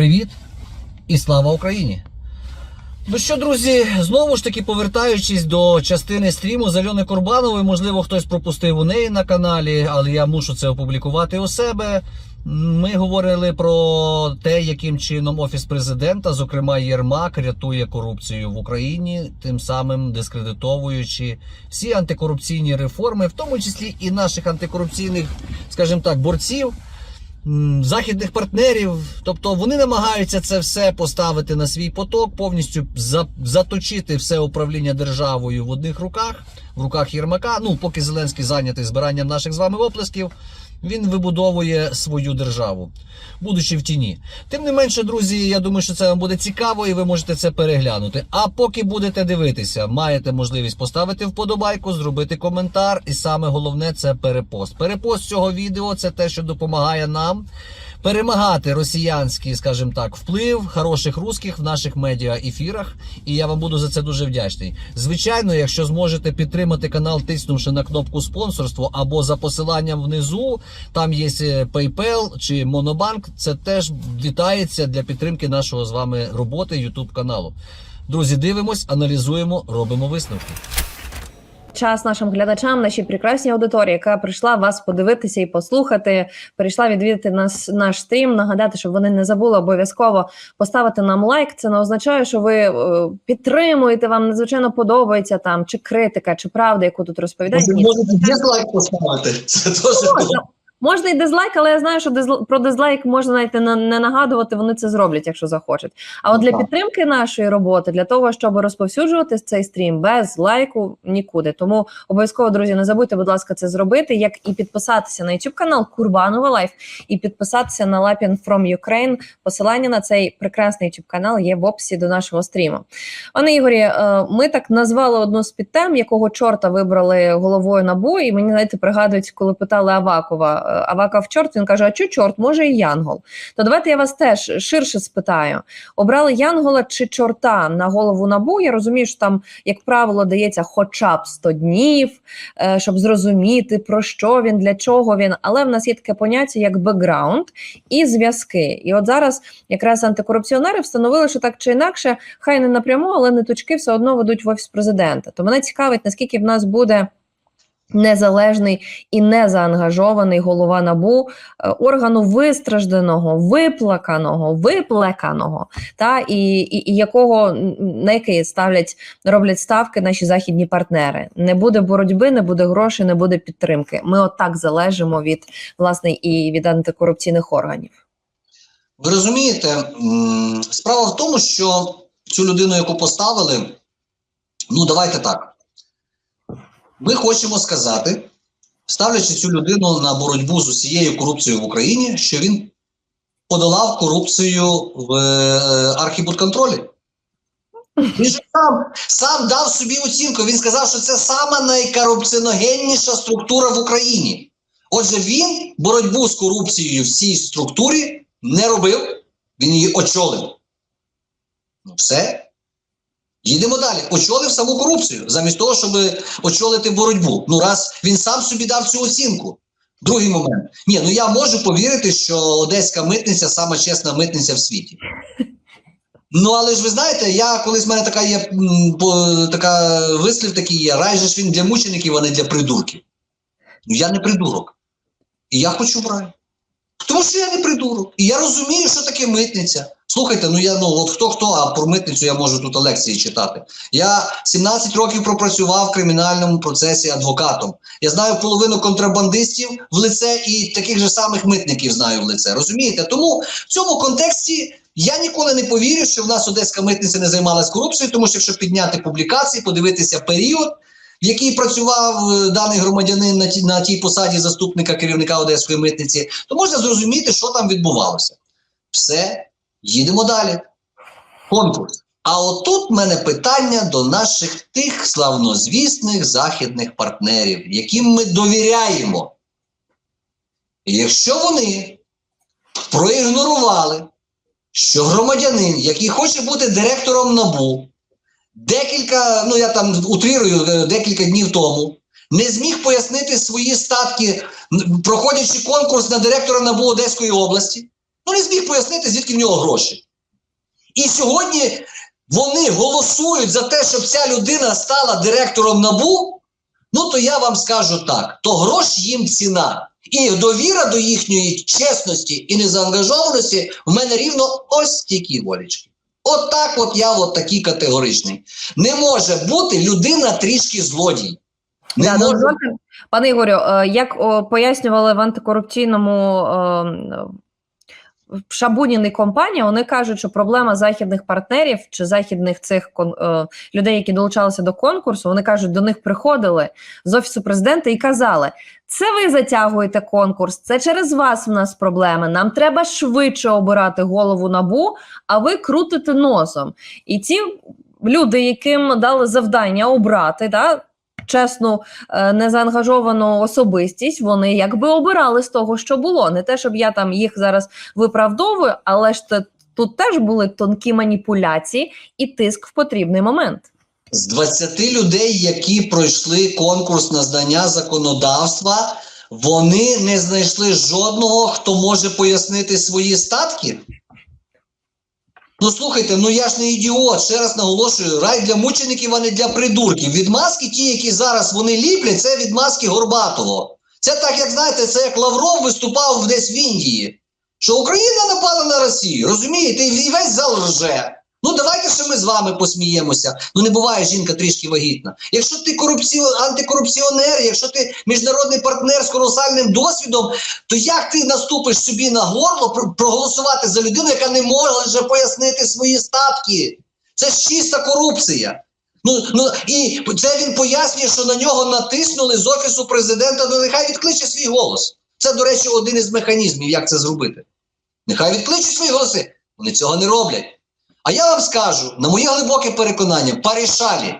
Привіт і слава Україні! Ну що, друзі, знову ж таки повертаючись до частини стріму з Альони Курбанової, можливо, хтось пропустив у неї на каналі, але я мушу це опублікувати у себе. Ми говорили про те, яким чином офіс президента, зокрема Єрмак, рятує корупцію в Україні, тим самим дискредитовуючи всі антикорупційні реформи, в тому числі і наших антикорупційних, скажімо так, борців західних партнерів. Тобто вони намагаються це все поставити на свій поток, повністю заточити все управління державою в одних руках, в руках Єрмака. Ну, поки Зеленський зайнятий збиранням наших з вами оплесків. Він вибудовує свою державу, будучи в тіні. Тим не менше, друзі, я думаю, що це вам буде цікаво, і ви можете це переглянути. А поки будете дивитися, маєте можливість поставити вподобайку, зробити коментар, і саме головне це перепост. Перепост цього відео це те, що допомагає нам перемагати росіянський, скажімо так, вплив хороших русських в наших медіа ефірах. І я вам буду за це дуже вдячний. Звичайно, якщо зможете підтримати канал, тиснувши на кнопку спонсорство або за посиланням внизу, там є е, PayPal чи Monobank, це теж вітається для підтримки нашого з вами роботи YouTube каналу. Друзі, дивимось, аналізуємо, робимо висновки. Час нашим глядачам, нашій прекрасній аудиторії, яка прийшла вас подивитися і послухати, прийшла відвідати нас наш стрім. Нагадати, щоб вони не забули обов'язково поставити нам лайк. Це не означає, що ви е, підтримуєте, вам надзвичайно подобається там чи критика, чи правда, яку тут розповідають. Ви можете дизлайк поставити. Це теж можна. І дизлайк, але я знаю, що дизл... про дизлайк можна навіть не, не нагадувати. Вони це зроблять, якщо захочуть. А от для підтримки нашої роботи, для того, щоб розповсюджувати цей стрім без лайку нікуди. Тому обов'язково, друзі, не забудьте, будь ласка, це зробити, як і підписатися на YouTube канал Курбанова Лайф, і підписатися на Lapin from Ukraine. Посилання на цей прекрасний YouTube канал є в описі до нашого стріму. Пане Ігорі, е, ми так назвали одну з підтем, якого чорта вибрали головою набу. І мені знаєте, пригадують, коли питали Авакова. Аваков чорт, він каже: А чу чорт, може і Янгол. То давайте я вас теж ширше спитаю: обрали Янгола чи чорта на голову набу? Я розумію, що там, як правило, дається хоча б 100 днів, е, щоб зрозуміти про що він, для чого він. Але в нас є таке поняття як бекграунд і зв'язки. І от зараз якраз антикорупціонери встановили, що так чи інакше, хай не напряму, але ниточки все одно ведуть в офіс президента. То мене цікавить, наскільки в нас буде. Незалежний і незаангажований голова набу е, органу вистражденого, виплаканого, виплеканого, та і, і, і якого на який ставлять роблять ставки наші західні партнери. Не буде боротьби, не буде грошей, не буде підтримки. Ми отак залежимо від власне і від антикорупційних органів. Ви розумієте, справа в тому, що цю людину, яку поставили, ну давайте так. Ми хочемо сказати, ставлячи цю людину на боротьбу з усією корупцією в Україні, що він подолав корупцію в е, архібудконтролі. Він сам, сам дав собі оцінку. Він сказав, що це сама найкорупціоногенніша структура в Україні. Отже, він боротьбу з корупцією в цій структурі не робив, він її очолив. Ну, все. Їдемо далі. Очолив саму корупцію, замість того, щоб очолити боротьбу. Ну, раз він сам собі дав цю оцінку. Другий момент. Ні, ну я можу повірити, що одеська митниця сама чесна митниця в світі. Ну, але ж ви знаєте, я колись в мене така є така вислів такий є: рай же ж він для мучеників, а не для придурків. Ну, я не придурок. І я хочу в рай. Тому що я не придурок. І я розумію, що таке митниця. Слухайте, ну я ну от хто хто, а про митницю я можу тут лекції читати. Я 17 років пропрацював в кримінальному процесі адвокатом. Я знаю половину контрабандистів в лице і таких же самих митників знаю в лице. Розумієте? Тому в цьому контексті я ніколи не повірю, що в нас одеська митниця не займалась корупцією, тому що якщо підняти публікації, подивитися період, в який працював е, даний громадянин на тій, на тій посаді заступника керівника одеської митниці, то можна зрозуміти, що там відбувалося. Все, їдемо далі. Конкурс. А отут в мене питання до наших тих славнозвісних західних партнерів, яким ми довіряємо. І якщо вони проігнорували, що громадянин, який хоче бути директором НАБУ, декілька, ну я там утрирую, е, декілька днів тому, не зміг пояснити свої статки, проходячи конкурс на директора НАБУ Одеської області, Ну не зміг пояснити, звідки в нього гроші. І сьогодні вони голосують за те, щоб ця людина стала директором НАБУ. Ну то я вам скажу так: то грош їм ціна. І довіра до їхньої чесності і незаангажованості в мене рівно ось стільки волічки. От так от я от такий категоричний. Не може бути людина трішки злодій. Не Да, ну, може пане Ігорю, е, як пояснювали в антикорупційному в Шабуніній компанії, вони кажуть, що проблема західних партнерів чи західних цих е, людей, які долучалися до конкурсу, вони кажуть, до них приходили з офісу президента і казали: це ви затягуєте конкурс, це через вас в нас проблеми. Нам треба швидше обирати голову набу, а ви крутите носом. І ці люди, яким дали завдання обрати, да, чесну, е, незаангажовану особистість, вони якби обирали з того, що було. Не те, щоб я там їх зараз виправдовую, але ж тут теж були тонкі маніпуляції і тиск в потрібний момент. з 20 людей, які пройшли конкурс на знання законодавства, вони не знайшли жодного, хто може пояснити свої статки. Ну слухайте, ну я ж не ідіот. Ще раз наголошую, рай для мучеників, а не для придурків. Відмазки, ті, які зараз вони ліплять, це відмазки Горбатого. Це так, як знаєте, це як Лавров виступав десь в Індії. Що Україна напала на Росію, розумієте, і весь зал рже. Ну давайте ще ми з вами посміємося. Ну не буває жінка трішки вагітна. Якщо ти корупціо... антикорупціонер, якщо ти міжнародний партнер з колосальним досвідом, то як ти наступиш собі на горло проголосувати за людину, яка не може пояснити свої статки? Це ж чиста корупція. Ну, ну і це він пояснює, що на нього натиснули з офісу президента. Ну нехай відкличе свій голос. Це, до речі, один із механізмів, як це зробити. Нехай відкличуть свої голоси. Вони цього не роблять. А я вам скажу, на моє глибоке переконання, парішалі.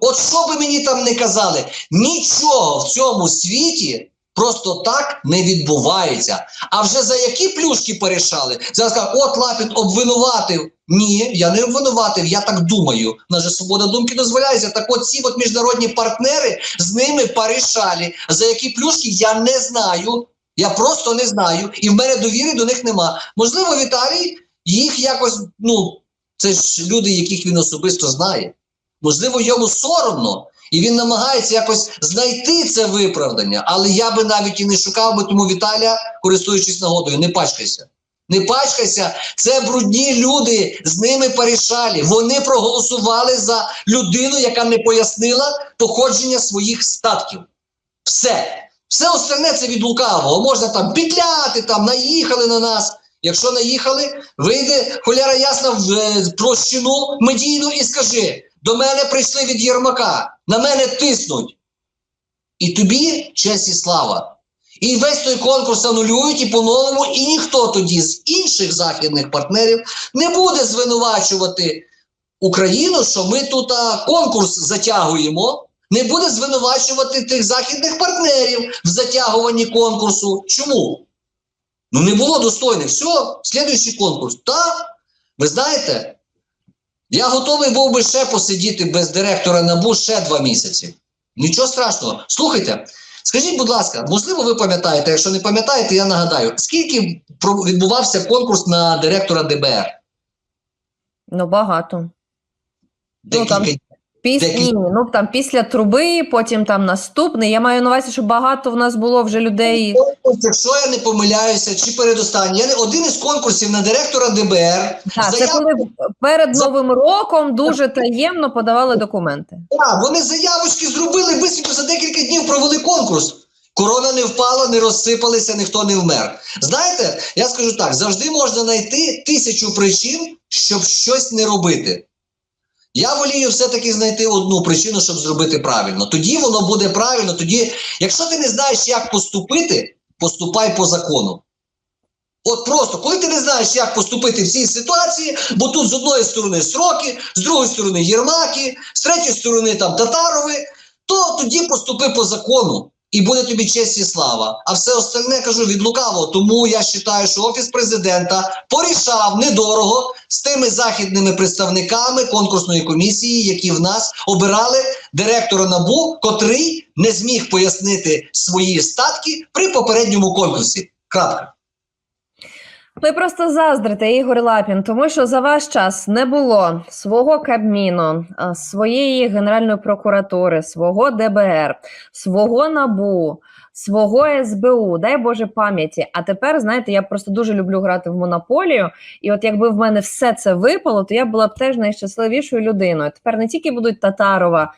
От що би мені там не казали, нічого в цьому світі просто так не відбувається. А вже за які плюшки порішали? Зараз кажуть, от Лапін обвинуватив. Ні, я не обвинуватив, я так думаю. У нас же свобода думки дозволяється. Так от ці от міжнародні партнери з ними порішали. За які плюшки я не знаю. Я просто не знаю. І в мене довіри до них нема. Можливо, Віталій їх якось, ну, це ж люди, яких він особисто знає. Можливо, йому соромно, і він намагається якось знайти це виправдання. Але я би навіть і не шукав би тому Віталя, користуючись нагодою, не пачкайся. Не пачкайся, це брудні люди, з ними порішалі. Вони проголосували за людину, яка не пояснила походження своїх статків. Все. Все остальне це від лукавого. Можна там підляти, там наїхали на нас. Якщо наїхали, вийде холяра ясна в е, площину медійну і скажи: до мене прийшли від Єрмака, на мене тиснуть. І тобі честь і слава. І весь той конкурс анулюють і по-новому, і ніхто тоді з інших західних партнерів не буде звинувачувати Україну, що ми тут а, конкурс затягуємо, не буде звинувачувати тих західних партнерів в затягуванні конкурсу. Чому? Ну не було достойних. Все, слідуючий конкурс. Та, ви знаєте, я готовий був би ще посидіти без директора НАБУ ще два місяці. Нічого страшного. Слухайте, скажіть, будь ласка, можливо, ви пам'ятаєте, якщо не пам'ятаєте, я нагадаю, скільки відбувався конкурс на директора ДБР? Ну, багато. Ну, там Декілька Піс... Ні, ну там після труби, потім там наступний. Я маю на увазі, що багато в нас було вже людей. якщо я не помиляюся, чи передостанній, я не один із конкурсів на директора ДБР. Так, це заяв- коли перед новим роком дуже таємно подавали документи. Так, вони заявочки зробили, бистренько за декілька днів провели конкурс. Корона не впала, не розсипалися, ніхто не вмер. Знаєте, я скажу так: завжди можна знайти тисячу причин, щоб щось не робити. Я волію все-таки знайти одну причину, щоб зробити правильно. Тоді воно буде правильно. Тоді, якщо ти не знаєш, як поступити, поступай по закону. От просто, коли ти не знаєш, як поступити в цій ситуації, бо тут з одної сторони сроки, з другої сторони Єрмаки, з третьої сторони там Татарови, то тоді поступи по закону. І буде тобі честь і слава. А все остальне кажу від лукаво. Тому я вважаю, що офіс президента порішав недорого з тими західними представниками конкурсної комісії, які в нас обирали директора набу, котрий не зміг пояснити свої статки при попередньому конкурсі. Крапка. Ви просто заздрите, Ігор Лапін, тому що за ваш час не було свого Кабміну, своєї Генеральної прокуратури, свого ДБР, свого НАБУ, свого СБУ, дай Боже пам'яті. А тепер, знаєте, я просто дуже люблю грати в монополію. І от якби в мене все це випало, то я була б теж найщасливішою людиною. Тепер не тільки будуть Татарова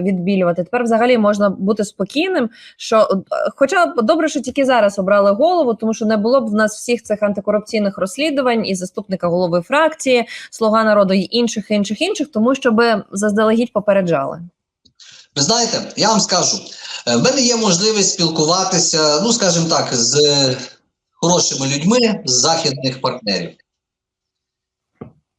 відбілювати, тепер взагалі можна бути спокійним. Що, е, хоча добре, що тільки зараз обрали голову, тому що не було б в нас всіх цих антикорупційних розслідувань і заступника голови фракції, слуга народу і інших, інших, інших, тому щоб заздалегідь попереджали. Ви знаєте, я вам скажу, е, в мене є можливість спілкуватися, ну скажімо так, з хорошими людьми з західних партнерів.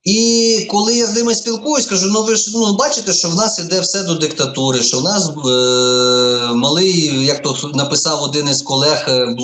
І коли я з ними спілкуюсь, кажу: ну ви ж ну бачите, що в нас іде все до диктатури, що в нас е, малий, як то написав один із колег е,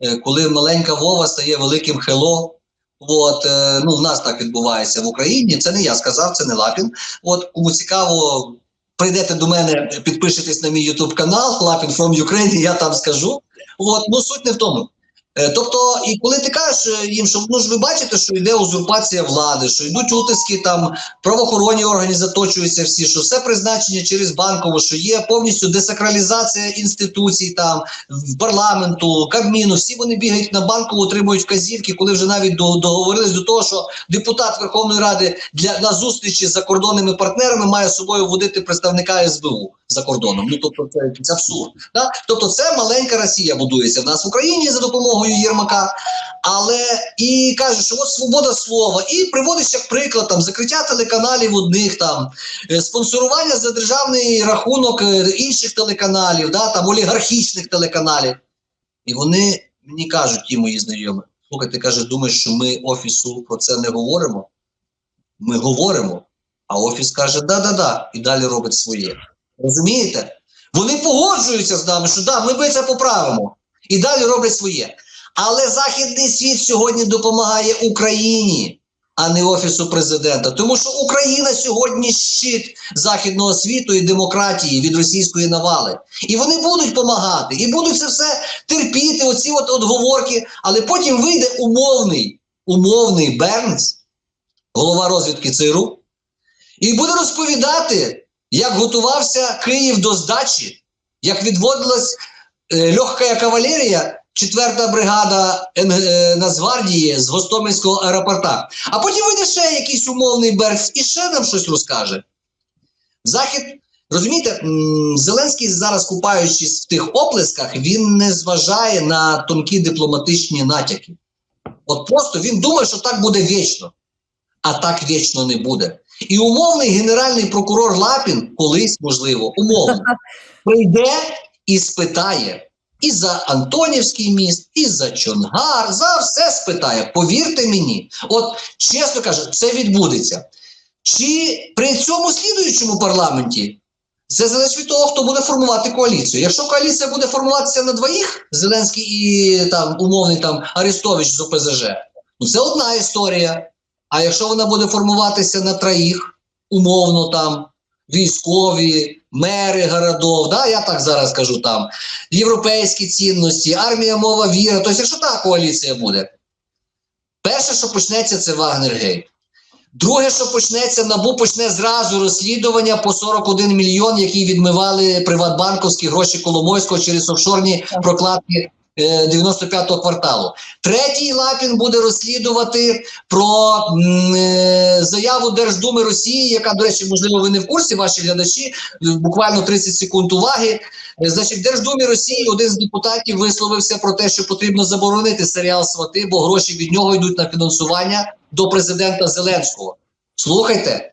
е, коли маленька Вова стає великим хело. От е, ну в нас так відбувається в Україні. Це не я сказав, це не Лапін. От кому цікаво, прийдете до мене, підпишетесь на мій YouTube канал Лапін from Ukraine, я там скажу. От, ну суть не в тому. Е, Тобто, і коли ти кажеш е, їм, що ну ж ви бачите, що йде узурпація влади, що йдуть утиски, там правоохоронні органи заточуються всі, що все призначення через банкову, що є повністю десакралізація інституцій, там в парламенту, кабміну, всі вони бігають на банкову, отримують вказівки, коли вже навіть до- договорились до того, що депутат Верховної Ради для на зустрічі з закордонними партнерами має з собою водити представника СБУ за кордоном. Ну тобто це, це абсурд. Да? Тобто, це маленька Росія будується в нас в Україні за допомогою Єрмака. Але і каже, що от свобода слова, і приводить як приклад там закриття телеканалів одних там, е, спонсорування за державний рахунок е, інших телеканалів, да, там олігархічних телеканалів. І вони мені кажуть, ті мої знайомі, слухай, ти каже, думаєш, що ми офісу про це не говоримо? Ми говоримо, а офіс каже, да-да-да, і далі робить своє. Розумієте? Вони погоджуються з нами, що да, ми би це поправимо. І далі роблять своє. Але Західний світ сьогодні допомагає Україні, а не Офісу президента. Тому що Україна сьогодні щит західного світу і демократії від російської навали. І вони будуть допомагати, і будуть це все терпіти, оці от отговорки. Але потім вийде умовний, умовний Бернс, голова розвідки ЦРУ, і буде розповідати, як готувався Київ до здачі, як відводилась е, легка кавалерія, 4-та бригада Н- е, Нацгвардії з Гостомельського аеропорта. А потім вийде ще якийсь умовний Бернс і ще нам щось розкаже. Захід, розумієте, Зеленський зараз, купаючись в тих оплесках, він не зважає на тонкі дипломатичні натяки. От просто він думає, що так буде вічно, а так вічно не буде. І умовний генеральний прокурор Лапін, колись, можливо, умовно, прийде і спитає і за Антонівський міст, і за Чонгар, за все спитає. Повірте мені, от чесно кажу, це відбудеться. Чи при цьому слідуючому парламенті це залежить від того, хто буде формувати коаліцію. Якщо коаліція буде формуватися на двоїх, Зеленський і там умовний там Арестович з ОПЗЖ, ну це одна історія. А якщо вона буде формуватися на троїх, умовно там військові, мери городов, да, я так зараз кажу там, європейські цінності, армія, мова, віра. Тобто, якщо та коаліція буде, перше, що почнеться, це Вагнергейт. Друге, що почнеться, набу почне зразу розслідування по 41 мільйон, які відмивали приватбанковські гроші Коломойського через офшорні прокладки 95-го кварталу. Третій Лапін буде розслідувати про е, заяву Держдуми Росії, яка, до речі, можливо, ви не в курсі, ваші глядачі, е, буквально 30 секунд уваги. Е, Значить, в Держдумі Росії один з депутатів висловився про те, що потрібно заборонити серіал Свати, бо гроші від нього йдуть на фінансування до президента Зеленського. Слухайте.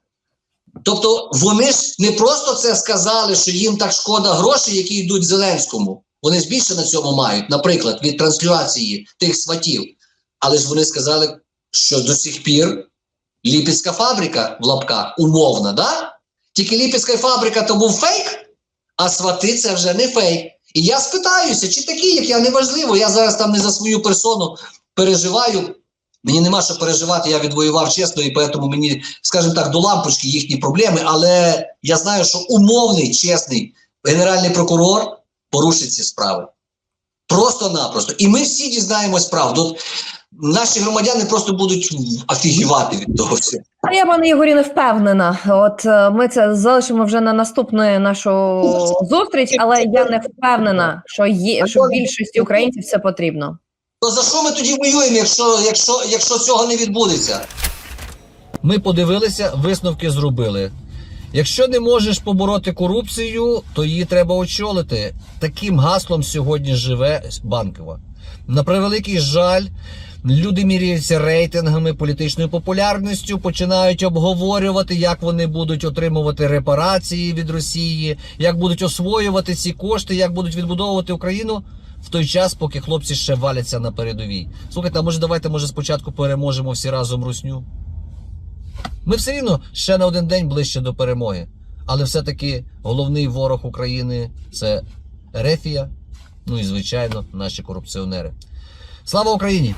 Тобто вони ж не просто це сказали, що їм так шкода грошей, які йдуть Зеленському. Вони ж більше на цьому мають, наприклад, від трансляції тих сватів. Але ж вони сказали, що до сих пір Ліпецька фабрика в лапках умовна, да? Тільки Ліпецька фабрика то був фейк, а свати це вже не фейк. І я спитаюся, чи такі, як я, неважливо. Я зараз там не за свою персону переживаю. Мені нема що переживати, я відвоював чесно, і тому мені, скажімо так, до лампочки їхні проблеми. Але я знаю, що умовний, чесний генеральний прокурор порушить ці справи. Просто-напросто. І ми всі дізнаємось правду. Наші громадяни просто будуть офігівати від того всього. А я, пане Ігорі, не впевнена. От е, ми це залишимо вже на наступну нашу зустріч, але я не впевнена, що є що більшості українців це потрібно. То за що ми тоді воюємо, якщо, якщо, якщо цього не відбудеться? Ми подивилися, висновки зробили. Якщо не можеш побороти корупцію, то її треба очолити. Таким гаслом сьогодні живе банкова. На превеликий жаль, люди міряються рейтингами, політичною популярністю, починають обговорювати, як вони будуть отримувати репарації від Росії, як будуть освоювати ці кошти, як будуть відбудовувати Україну. В той час, поки хлопці ще валяться на передовій. Слухайте, а може давайте може спочатку переможемо всі разом русню? Ми все рівно ще на один день ближче до перемоги. Але все-таки головний ворог України це Ерефія, ну і звичайно наші корупціонери. Слава Україні!